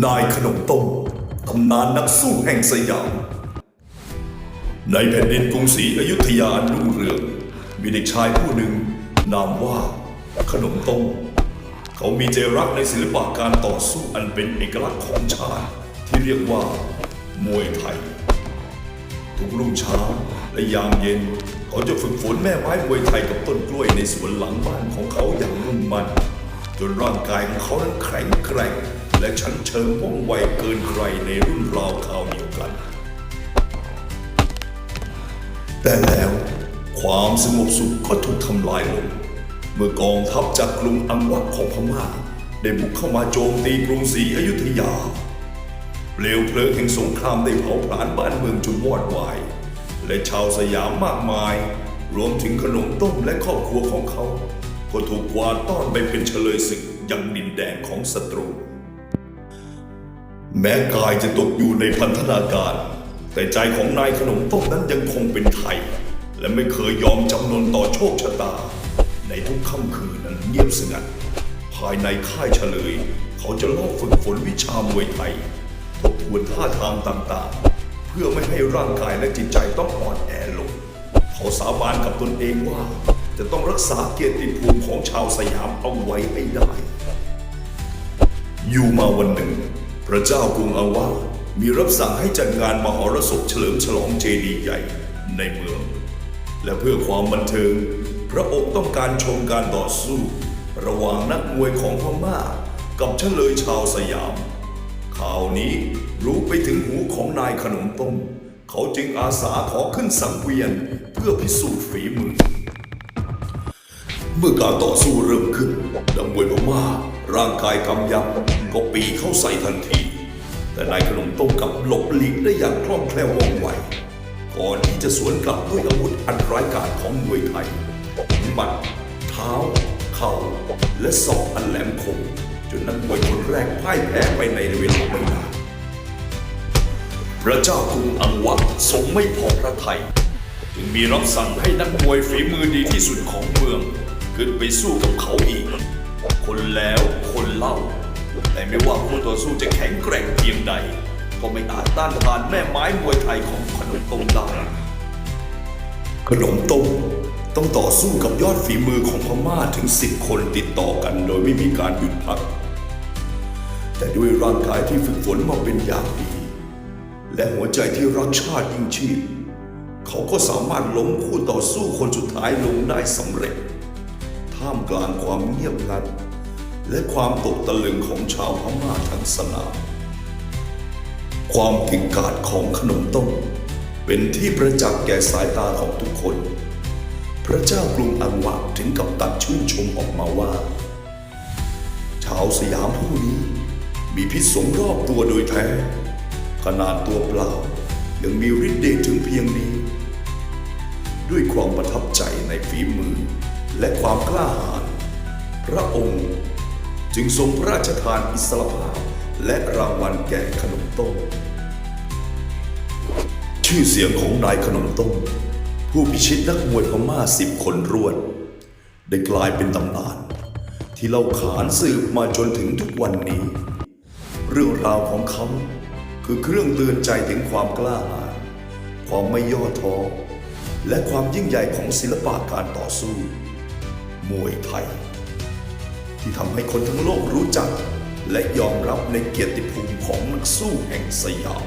นายขนมต้มตำนานนักสู้แห่งสยาม ในแผ่นดินกรุงศรีอยุธยาอันรุ่งเรือง มีเด็กชายผู้หนึ่ง นามว่า ขนมต้ม เขามีใจรักในศิลปะการต่อสู้อันเป็นเอกลักษณ์ของชาติ ที่เรียกว่า มวยไทย ทุกรุ่งเช้าและยามเย็น เขาจะฝึกฝนแม่ไม้มวยไทยกับต้นกล้วยในสวนหลังบ้านของเขาอย่างมุ่งมั่นจนร่างกายของเขานั้นแข็งแกร่ง และชั้นเชิงว่องไวเกินใครในรุ่นราวคราวเดียวกัน แต่แล้วความสงบสุขก็ถูกทำลายลง เมื่อกองทัพจากกรุงอังวะของพม่า ได้บุกเข้ามาโจมตีกรุงศรีอยุธยาเปลวเพลิงแห่งสงครามได้เผาผลาญบ้านเมืองจนวอดวาย และชาวสยามมากมาย รวมถึงขนมต้มและครอบครัวของเขา ก็ถูกกวาดต้อนไปเป็นเฉลยศึกยังดินแดนของศัตรู แม้กายจะตกอยู่ในพันธนาการ แต่ใจของนายขนมต้มนั้นยังคงเป็นไทย และไม่เคยยอมจำนนต่อโชคชะตา ในทุกค่ำคืนนั้นเงียบสงัด ภายในค่ายเฉลย เขาจะลอบฝึกฝนวิชามวยไทย ทบทวนท่าทางต่างๆ เพื่อไม่ให้ร่างกายและจิตใจต้องอ่อนแอลง เขาสาบานกับตนเองว่า จะต้องรักษาเกียรติภูมิของชาวสยามเอาไว้ให้ได้ อยู่มาวันหนึ่ง ระเจ้ากรุงอาวามีรับสั่งให้จัดงานมหรสพเฉลิมฉลองเจดีย์ใหญ่ในเมือง และเพื่อความบันเทิง พระองค์ต้องการชมการต่อสู้ ระหว่างนักมวยของพม่า กับเฉลยชาวสยาม ข่าวนี้รู้ไปถึงหูของนายขนมต้ม เขาจึงอาสาขอขึ้นสังเวียนเพื่อพิสูจน์ฝีมือ เมื่อการต่อสู้เริ่มขึ้นดังมวยพม่าร่างกายกำยำก็ปีเข้าใส่ทันที แต่นายขนมต้มกับหลบหลีกได้อย่างคล่องแคล่วว่องไวก่อนที่จะสวนกลับด้วยอาวุธอันร้ายกาจของมวยไทยหมัดเท้า เข่า และศอกอันแหลมคมจนนักมวยคนแรกพ่ายแพ้ไปในเวลาไม่นานพระเจ้ากรุงอังวะทรงไม่พอพระทัยจึงมีรับสั่งให้นักมวยฝีมือดีที่สุดของเมือง ขึ้นไปสู้กับเขาอีก คนแล้วคนเล่า แต่ไม่ว่าคู่ต่อสู้จะแข็งแกร่งเพียงใด ก็ไม่อาจต้านทานแม่ไม้มวยไทยของขนมต้มได้ขนมต้มต้องต่อสู้กับยอดฝีมือของพม่าถึงสิบคนติดต่อกันโดยไม่มีการหยุดพัก แต่ด้วยร่างกายที่ฝึกฝนมาเป็นอย่างดี และหัวใจที่รักชาติยิ่งชีพ เขาก็สามารถล้มคู่ต่อสู้คนสุดท้ายลงได้สำเร็จ ท่ามกลางความเงียบงัน และความตกตะลึงของชาวพม่าทั้งสนาม ความเก่งกาจของขนมต้มเป็นที่ประจักษ์แก่สายตาของทุกคน พระเจ้ากรุงอังวะถึงกับตัดชื่นชมออกมาว่า ชาวสยามผู้นี้มีพิษสงรอบตัวโดยแท้ ขนาดตัวเปล่ายังมีฤทธิ์เดชถึงเพียงนี้ ด้วยความประทับใจในฝีมือ และความกล้าหาญพระองค์ จึงทรงพระราชทานอิสรภาพและรางวัลแก่ขนมต้มชื่อเสียงของนายขนมต้มผู้พิชิตนักมวยพม่าสิบคนรวด ได้กลายเป็นตำนาน ที่เล่าขานสืบมาจนถึงทุกวันนี้ เรื่องราวของเขาคือเครื่องเตือนใจถึงความกล้าหาญความไม่ย่อท้อและความยิ่งใหญ่ของศิลปะการต่อสู้ มวยไทย ที่ทำให้คนทั้งโลกรู้จัก และยอมรับในเกียรติภูมิของนักสู้แห่งสยาม